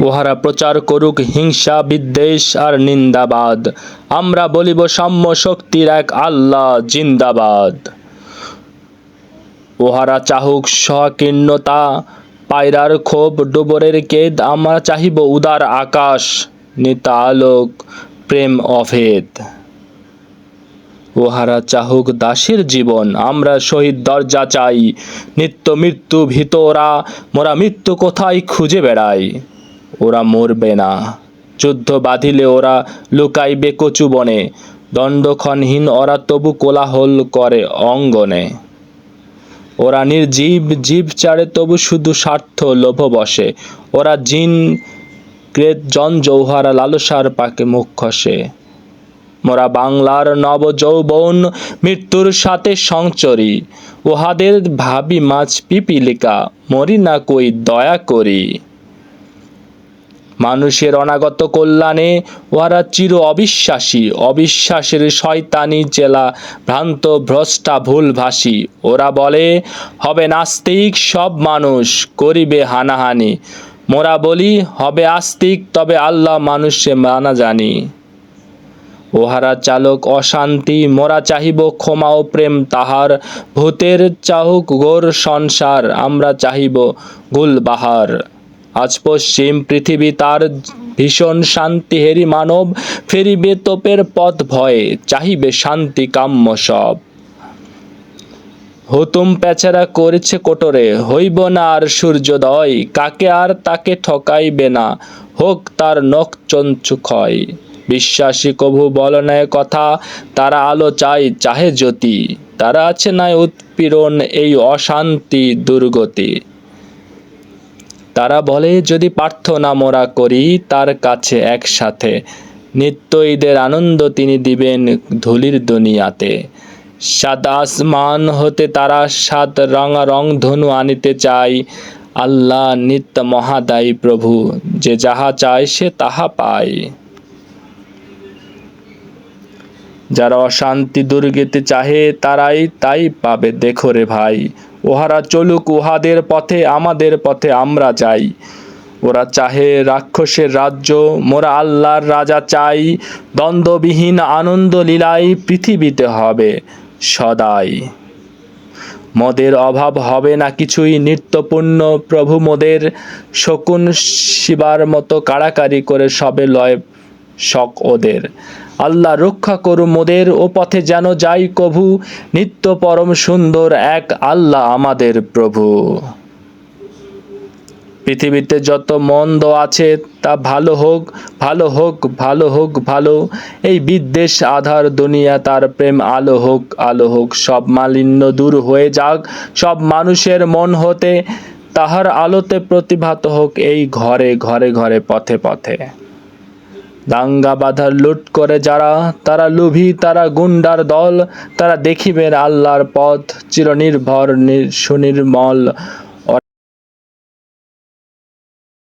উহারা প্রচার করুক হিংসা, বিদ্বেষ আর নিন্দাবাদ। আমরা বলিব সাম্য শক্তির এক আল্লাহ জিন্দাবাদ। উহারা চাহুক সকীর্ণতা পায়রার ক্ষোভ, ডুবরের কেদ, আমরা চাহিব উদার আকাশ নিতা আলোক প্রেম অভেদ। উহারা চাহুক দাসের জীবন, আমরা শহীদ দরজা চাই। নিত্য মৃত্যু ভীত ওরা মোরা মৃত্যু কোথায় খুঁজে বেড়াই? ওরা মরবে না। যুদ্ধ বাঁধিলে ওরা লুকাইবে কচু বনে। দণ্ডক্ষণহীন ওরা তবু কোলাহল করে অঙ্গনে। ওরা নির্জীব, জীব চারে তবু শুধু স্বার্থ লোভ বসে। ওরা জিন, ক্রেত, জন জৌহারা লালসার পাকে মুখ খসে। মোরা বাংলার নব যৌবন মৃত্যুর সাথে সংচরি। উহাদের ভাবি মাছ পিপিলিকা, মরি না কই দয়া করি। মানুষের অনাগত কল্যাণে ওহারা চির অবিশ্বাসী। অবিশ্বাসের শয়তানি জেলা ভ্রান্ত ভ্রষ্টা ভুলভাসী। ওরা বলে, হবে নাস্তিক সব মানুষ, করিবে হানাহানি। মোরা বলি, হবে আস্তিক, তবে আল্লাহ মানুষে মানা জানি। ওহারা চালক অশান্তি, মোরা চাহিব ক্ষমা ও প্রেম। তাহার ভূতের চাহুক গোর সংসার, আমরা চাহিব গুলবাহার। আজ পশ্চিম পৃথিবী তার ভীষণ শান্তি হেরি মানব ফেরিবে তোপের পথ ভয়ে, চাহিবে শান্তি কাম্য সব। হুতুম পেচারা করেছে কোটরে, হইব না আর সূর্যোদয়, কাকে আর তাকে ঠকাইবে না, হোক তার নখ চঞ্চু ক্ষয়। বিশ্বাসী কভু বল কথা, তারা আলো চাই চাহে জ্যোতি, তারা আছে নাই উৎপীড়ন এই অশান্তি দুর্গতি। তারা বলে, যদি প্রার্থনা মোরা করি তার কাছে একসাথে, নিত্য ঈদের আনন্দ তিনি দিবেন ধুলির দুনিয়াতে। সাত আসমান হতে তারা সাত রঙা রং ধনু আনিতে চাই আল্লাহ নিত্য মহাদায়ী প্রভু, যে যাহা চায় সে তাহা পায়। যারা অশান্তি দুর্গতি চাহে, তারাই তাই পাবে। দেখো রে ভাই ওহারা চলুক উহাদের পথে, আমাদের পথে আমরা যাই। ওরা চাহে রাক্ষসের রাজ্য, মোরা আল্লাহর রাজা চাই। দ্বন্দ্ববিহীন আনন্দ লীলাই পৃথিবীতে হবে সদাই। মদের অভাব হবে না কিছুই, নিত্যপূর্ণ প্রভু মোদের শকুন শিবার মতো কাড়াকাড়ি করে সবে লয় শক ওদের। আল্লাহ রক্ষা করু মোদের ও পথে যেন যাই কভু। নিত্য পরম সুন্দর এক আল্লাহ আমাদের প্রভু। পৃথিবীতে যত মন্দ আছে তা ভালো হোক ভালো হোক ভালো হোক, ভালো। এই বিদ্বেষ আধার দুনিয়া তার প্রেম আলো হোক আলো হোক, সব মালিন্য দূর হয়ে যাক, সব মানুষের মন হতে তাহার আলোতে প্রতিভাত হোক এই ঘরে ঘরে ঘরে, পথে পথে। দাঙ্গা বাঁধার লুট করে যারা, তারা লোভী, তারা গুন্ডার দল, তারা দেখিবেন আল্লাহর পথ চিরনির্ভর, নির- সুনির্মল।